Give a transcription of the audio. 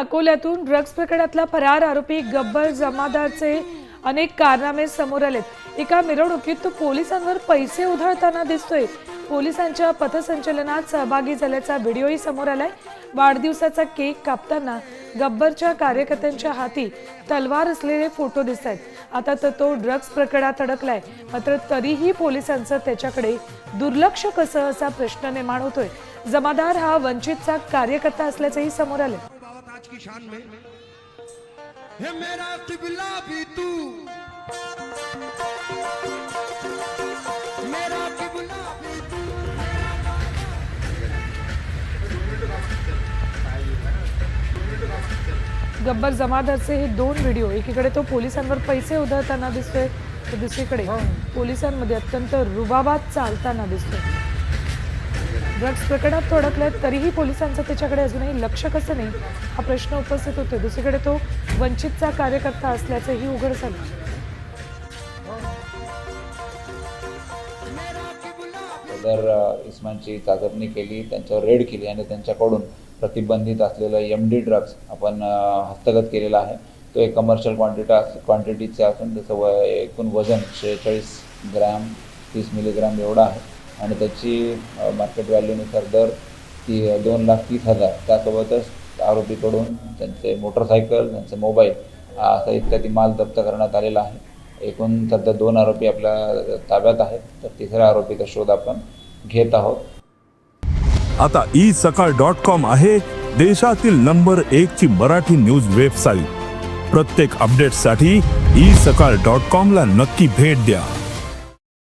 अकोल्यातून ड्रग्ज प्रकरणातला फरार आरोपी गब्बर जमादारचे अनेक कारनामे समोर आलेत. एका मिरवणुकीत तो पोलिसांवर पैसे उधळताना दिसतोय. पोलिसांच्या पथसंचलनात सहभागी झाल्याचा व्हिडिओही समोर आलाय. वाढदिवसाचा केक कापताना गब्बरच्या कार्यकर्त्यांच्या हाती तलवार असलेले फोटो दिसत आहेत आता तर तो ड्रग्ज प्रकरणात अडकलाय. मात्र तरीही पोलिसांचं त्याच्याकडे दुर्लक्ष कसं असा प्रश्न निर्माण होतोय. जमादार हा वंचितचा कार्यकर्ता असल्याचंही समोर आलं ताज की शान में। है मेरा किबला भी तू। मेरा किबला भी तू। गब्बर जमादारचे हे दोन व्हिडिओ एकीकडे तो पोलिसांवर पैसे उधळताना दिसतोय तर दुसरीकडे पोलिसांमध्ये अत्यंत रुबाबात चालताना दिसतोय. ड्रग्ज प्रकरणात तो अडकलाय तरीही पोलिसांचं त्याच्याकडे अजूनही लक्ष कसं नाही हा प्रश्न उपस्थित होतोय. दुसरीकडे तो वंचितचा कार्यकर्ता असल्याचंही उघड झालं. सदर इस्मानची चाचपणी केली त्यांच्यावर रेड केली आणि त्यांच्याकडून प्रतिबंधित असलेलं एम डी ड्रग्ज आपण हस्तगत केलेला आहे. तो एक कमर्शियल क्वांटिटा क्वांटिटीचे असून त्याचं व एकूण वजन शेहेचाळीस ग्रॅम तीस मिलीग्रॅम एवढं आहे. आणि त्याची मार्केट व्हॅल्यूनुसार दर ती दोन लाख तीस हजार. त्यासोबतच आरोपीकडून त्यांचे मोटरसायकल त्यांचे मोबाईल असा इत्यादी माल जप्त करण्यात आलेला आहे. एकूण सध्या दोन आरोपी आपल्या ताब्यात आहेत. तर तिसऱ्या आरोपीचा शोध आपण घेत आहोत. आता ई सकाळ डॉट कॉम आहे देशातील नंबर एक ची मराठी न्यूज वेबसाईट प्रत्येक अपडेटसाठी ई सकाळ डॉट कॉम ला नक्की भेट द्या.